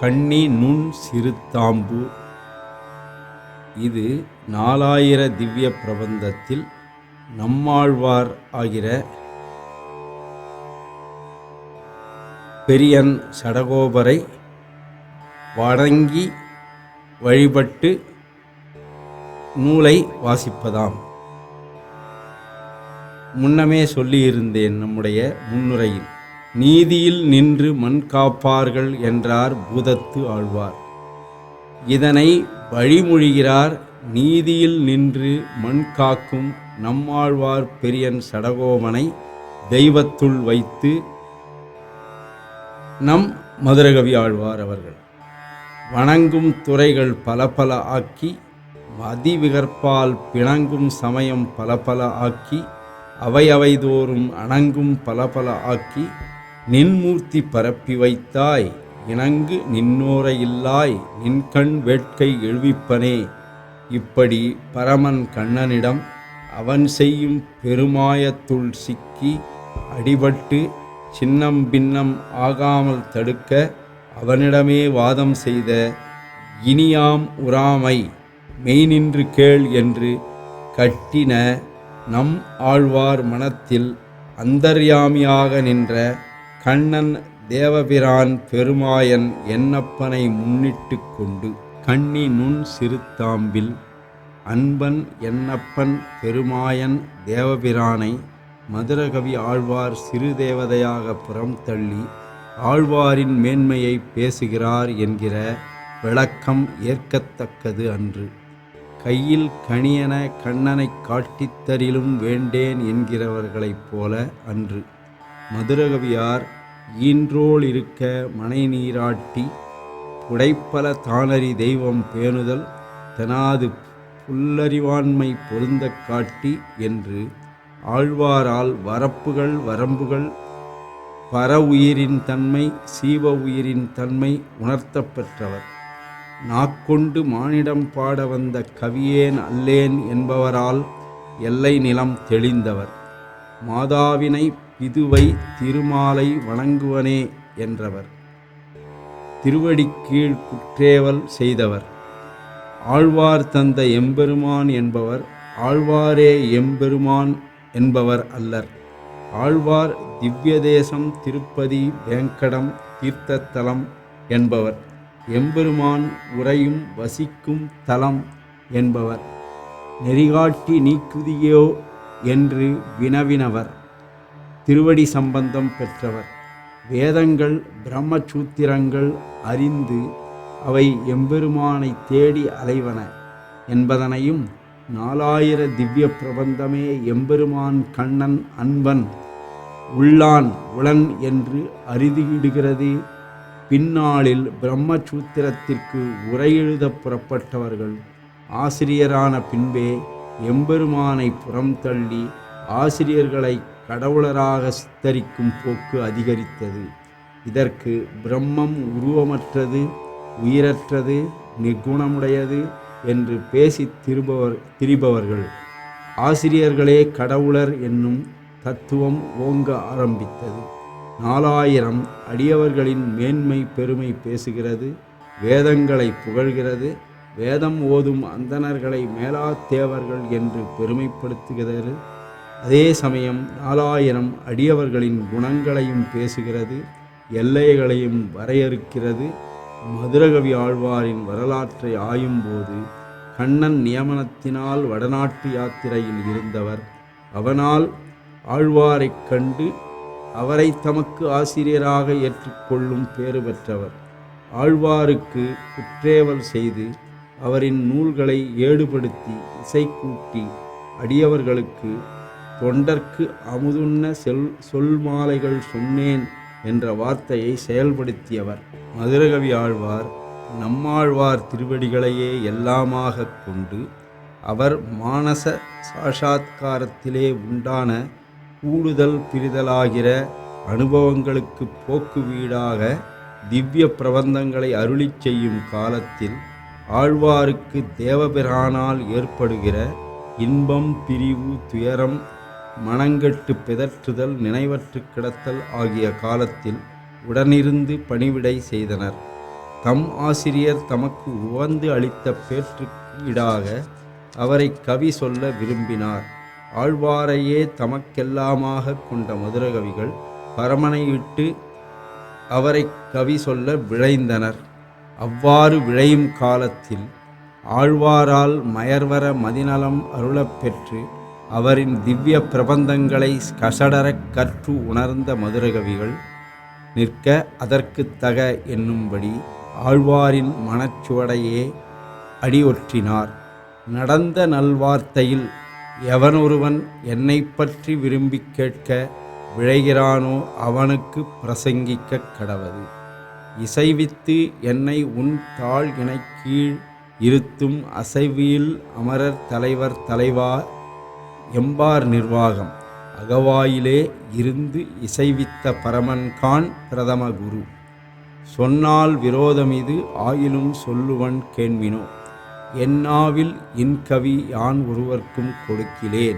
கண்ணி நுண் சிறுத்தாம்பு. இது நாலாயிர திவ்ய பிரபந்தத்தில் நம்மாழ்வார் ஆகிற பெரியன் சடகோபரை வணங்கி வழிபட்டு நூலை வாசிப்பதாம். முன்னமே சொல்லியிருந்தேன் நம்முடைய முன்னுரையில். நீதியில் நின்று மண் காப்பார்கள் என்றார் பூதத்து ஆழ்வார். இதனை வழிமொழிகிறார் நீதியில் நின்று மண் காக்கும் நம்மாழ்வார் பெரியன் சடகோமனை தெய்வத்துள் வைத்து நம் மதுரகவி ஆழ்வார் அவர்கள். வணங்கும் துறைகள் பல பல ஆக்கி மதிவிகற்பால் பிணங்கும் சமயம் பல பல ஆக்கி அவை அவைதோறும் அணங்கும் பல பல ஆக்கி நின்மூர்த்தி பரப்பி வைத்தாய் இணங்கு நின்னோரையில்லாய் நின்கண் வேட்கை எழுவிப்பனே. இப்படி பரமன் கண்ணனிடம் அவன் செய்யும் பெருமாயத்துள் சிக்கி அடிபட்டு சின்னம் பின்னம் ஆகாமல் தடுக்க அவனிடமே வாதம் செய்த இனியாம் உறாமை மெய்நின்று கேள் என்று கட்டின நம் ஆழ்வார் மனத்தில் அந்தர்யாமியாக நின்ற கண்ணன் தேவபிரான் பெருமாயன் என்னப்பனை முன்னிட்டு கொண்டு கண்ணி நுண் சிறுத்தாம்பில் அன்பன் என்னப்பன் பெருமாயன் தேவபிரானை மதுரகவி ஆழ்வார் சிறு தேவதையாக புறம் தள்ளி ஆழ்வாரின் மேன்மையை பேசுகிறார் என்கிற விளக்கம் ஏற்கத்தக்கது அன்று. கையில் கணியன கண்ணனை காட்டித்தரிலும் வேண்டேன் என்கிறவர்களைப் போல அன்று. மதுரகவியார் ஈன்றோள் இருக்க மனை நீராட்டி உடைப்பல தானறி தெய்வம் பேணுதல் தனாது புல்லறிவாண்மை பொருந்த காட்டி என்று ஆழ்வாரால் வரப்புகள் வரம்புகள் பர உயிரின் தன்மை சீவ உயிரின் தன்மை உணர்த்தப்பெற்றவர் நாக்கொண்டு மானிடம் பாட வந்த கவியேன் அல்லேன் என்பவரால் எல்லை நிலம் தெளிந்தவர். மாதாவினை பிதுவை திருமாலை வணங்குவனே என்றவர். திருவடிக்கீழ் குற்றேவல் செய்தவர். ஆழ்வார் தந்த எம்பெருமான் என்பவர் ஆழ்வாரே எம்பெருமான் என்பவர் அல்லர். ஆழ்வார் திவ்யதேசம் திருப்பதி வேங்கடம் தீர்த்தத்தலம் என்பவர். எம்பெருமான் உறையும் வசிக்கும் தலம் என்பவர். நெறிகாட்டி நீக்குதியோ என்று வினவினவர். திருவடி சம்பந்தம் பெற்றவர். வேதங்கள் பிரம்மசூத்திரங்கள் அறிந்து அவை எம்பெருமானை தேடி அலைவன என்பதனையும் நாலாயிர திவ்ய பிரபந்தமே எம்பெருமான் கண்ணன் அன்பன் உள்ளான் உளன் என்று அறுதியிடுகிறது பின்னாளில் பிரம்மசூத்திரத்திற்கு உரையெழுத புறப்பட்டவர்கள். ஆசிரியரான பின்பே எம்பெருமானை புறம் தள்ளி ஆசிரியர்களை கடவுளராக சித்தரிக்கும் போக்கு அதிகரித்தது. இதற்கு பிரம்மம் உருவமற்றது உயிரற்றது நிர்குணமுடையது என்று பேசி திருபவர் திரிபவர்கள். ஆசிரியர்களே கடவுளர் என்னும் தத்துவம் ஓங்க ஆரம்பித்தது. நாலாயிரம் அடியவர்களின் மேன்மை பெருமை பேசுகிறது வேதங்களை புகழ்கிறது வேதம் ஓதும் அந்தணர்களை மேலா தேவர்கள் என்று பெருமைப்படுத்துகிறது. அதே சமயம் நாலாயிரம் அடியவர்களின் குணங்களையும் பேசுகிறது எல்லைகளையும் வரையறுக்கிறது. மதுரகவி ஆழ்வாரின் வரலாற்றை ஆயும்போது கண்ணன் நியமனத்தினால் வடநாட்டு யாத்திரையில் இருந்தவர். அவனால் ஆழ்வாரைக் கண்டு அவரை தமக்கு ஆசிரியராக ஏற்றுக்கொள்ளும் பேறு பெற்றவர். ஆழ்வாருக்கு குற்றேவல் செய்து அவரின் நூல்களை ஏடுபடுத்தி இசைக்கூட்டி அடியவர்களுக்கு தொண்டர்க்கு அமுதுண்ண செல் சொல் மாலைகள் சொன்னேன் என்ற வார்த்தையை செயல்படுத்தியவர். மதுரகவி ஆழ்வார் நம்மாழ்வார் திருவடிகளையே எல்லாமாக கொண்டு அவர் மானச சாஷாத்காரத்திலே உண்டான கூடுதல் பிரிதலாகிற அனுபவங்களுக்கு போக்கு வீடாக திவ்ய பிரபந்தங்களை அருளிச் செய்யும் காலத்தில் ஆழ்வாருக்கு தேவபிரானால் ஏற்படுகிற இன்பம் பிரிவு துயரம் மனங்கெட்டு பிதற்றுதல் நினைவற்று கிடத்தல் ஆகிய காலத்தில் உடனிருந்து பணிவிடை செய்தனர். தம் ஆசிரியர் தமக்கு உவந்து அளித்த பேற்று ஈடாக அவரை கவி சொல்ல விரும்பினார். ஆழ்வாரையே தமக்கெல்லாமாக கொண்ட மதுரகவிகள் பரமனையிட்டு அவரை கவி சொல்ல விழைந்தனர். அவ்வாறு விழையும் காலத்தில் ஆழ்வாரால் மயர்வர மதிநலம் அருளப் பெற்று அவரின் திவ்ய பிரபந்தங்களை கசடரக் கற்று உணர்ந்த மதுரகவிகள் நிற்க அதற்குத் தக என்னும்படி ஆழ்வாரின் மனச்சுவடையே அடியொற்றினார். நடந்த நல்வார்த்தையில் எவனொருவன் என்னை பற்றி விரும்பிக் கேட்க விழைகிறானோ அவனுக்கு பிரசங்கிக்கக் கடவது. இசைவித்து என்னை உன் தாழ் இணைக் கீழ் இருத்தும் அசைவியில் அமரர் தலைவர் தலைவா எம்பார் நிர்வாகம். அகவாயிலே இருந்து இசைவித்த பரமன்கான் பிரதம குரு. சொன்னால் விரோதமிது ஆயிலும் சொல்லுவன் கேண்மினோ. என்னாவில் இன்கவி யான் ஒருவர்க்கும் கொடுக்கிலேன்.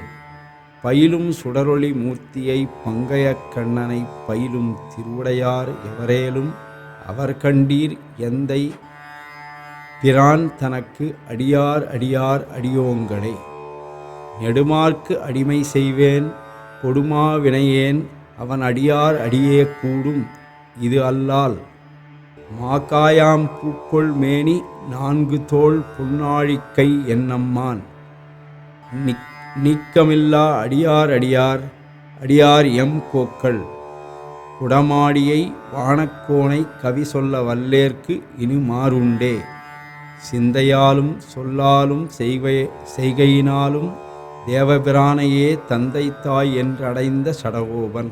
பயிலும் சுடரொளி மூர்த்தியை பங்கையக் கண்ணனை பயிலும் திருவுடையார் எவரேலும் அவர் கண்டீர் எந்தை பிரான் தனக்கு அடியார் அடியார் அடியோங்களே நெடுமார்க்கு அடிமை செய்வேன் கொடுமா வினையேன் அவன் அடியார் அடியே கூடும் இது அல்லால். மாக்காயாம் பூக்கொள் மேனி நான்கு தோல் புன்னாழிக்கை என்னம்மான். நிக் நீக்கமில்லா அடியார் அடியார் அடியார் எம் கோக்கள். குடமாடியை வானக்கோனை கவி சொல்ல வல்லேற்கு இனி மாறுண்டே. சிந்தையாலும் சொல்லாலும் செய்வை செய்கையினாலும் தேவபிரானையே தந்தை தாய் என்றடைந்த சடகோபன்.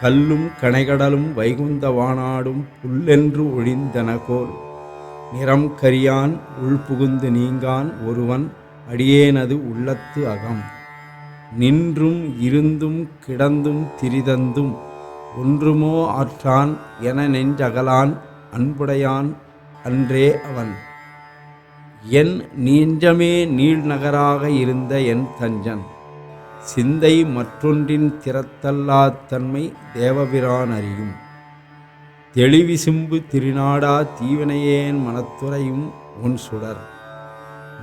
கல்லும் கனைகடலும் வைகுந்த வானாடும் புல்லென்று ஒழிந்தனகோல் நிறம் கரியான் உள்புகுந்து நீங்கான் ஒருவன் அடியேனது உள்ளத்து அகம். நின்றும் இருந்தும் கிடந்தும் திரிதந்தும் ஒன்றுமோ ஆற்றான் என நெஞ்சகலான் அன்புடையான் அன்றே அவன். என் நீஞ்சமே நீழ்நகராக இருந்த என் தஞ்சன். சிந்தை மற்றொன்றின் திறத்தல்லாத் தன்மை தேவபிரான் அறியும். தெளிவிசும்பு திருநாடா தீவினையேன் மனத்துறையும் உன் சுடர்.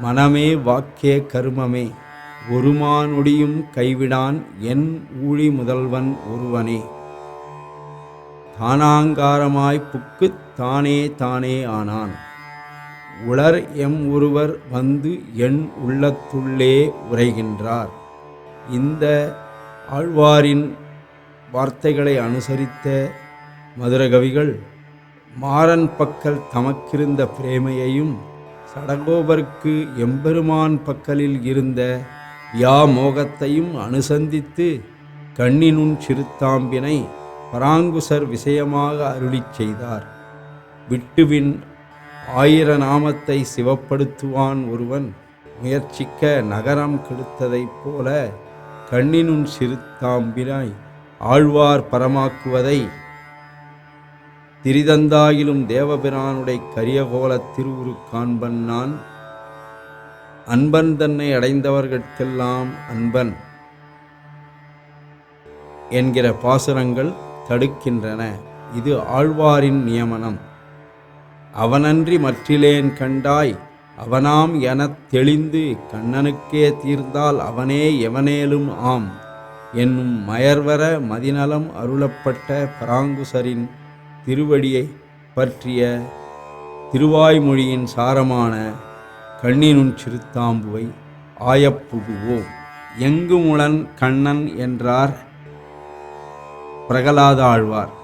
மனமே வாக்கே கருமமே ஒருமானொடியும் கைவிடான் என் ஊழி முதல்வன் ஒருவனே. தானாங்காரமாய் புக்குத் தானே தானே ஆனான். உளர் எம் ஒருவர் வந்து என் உள்ளத்துள்ளே உரைகின்றார். இந்த ஆழ்வாரின் வார்த்தைகளை அனுசரித்த மதுரகவிகள் மாறன் பக்கல் தமக்கிருந்த பிரேமையையும் சடகோபருக்கு எம்பெருமான் பக்கலில் இருந்த வியாமோகத்தையும் அனுசந்தித்து கண்ணினுன் சிறுத்தாம்பினை பராங்குசர் விஷயமாக அருளிச் செய்தார். விட்டுவின் ஆயிர நாமத்தை சிவப்படுத்துவான் ஒருவன். முயற்சிக்க நகரம் கெடுத்ததைப் போல கண்ணினுன் சிறுத்தாம்பினாய் ஆழ்வார் பரமாக்குவதை. திரிதந்தாயிலும் தேவபிரானுடைய கரியகோல திருவுரு காண்பன் நான். அன்பன் தன்னை அடைந்தவர்கட்கெல்லாம் அன்பன் என்கிற பாசுரங்கள் தடுக்கின்றன. இது ஆழ்வாரின் நியமனம். அவனன்றி மற்றிலேன் கண்டாய் அவனாம் எனத் தெளிந்து கண்ணனுக்கே தீர்ந்தால் அவனே எவனேலும் ஆம். என்னும் மயர்வர மதிநலம் அருளப்பட்ட பராங்குசரின் திருவடியை பற்றிய திருவாய்மொழியின் சாரமான கண்ணினுன் சிறுத்தாம்புவை ஆயப்புகுவோம். எங்குமுளன் கண்ணன் என்றார் பிரகலாதாழ்வார்.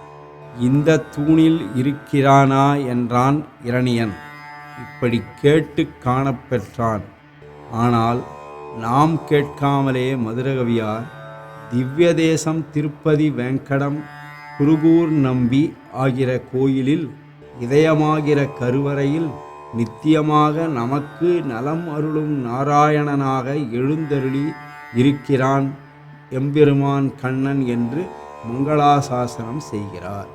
இந்த தூணில் இருக்கிறானா என்றான் இரணியன். இப்படி கேட்டு காணப்பெற்றான். ஆனால் நாம் கேட்காமலே மதுரகவியார் திவ்ய தேசம் திருப்பதி வெங்கடம் குருகூர் நம்பி ஆகிற கோயிலில் இதயமாகிற கருவறையில் நித்தியமாக நமக்கு நலம் அருளும் நாராயணனாக எழுந்தருளி இருக்கிறான் எம்பெருமான் கண்ணன் என்று மங்களாசாசனம் செய்கிறார்.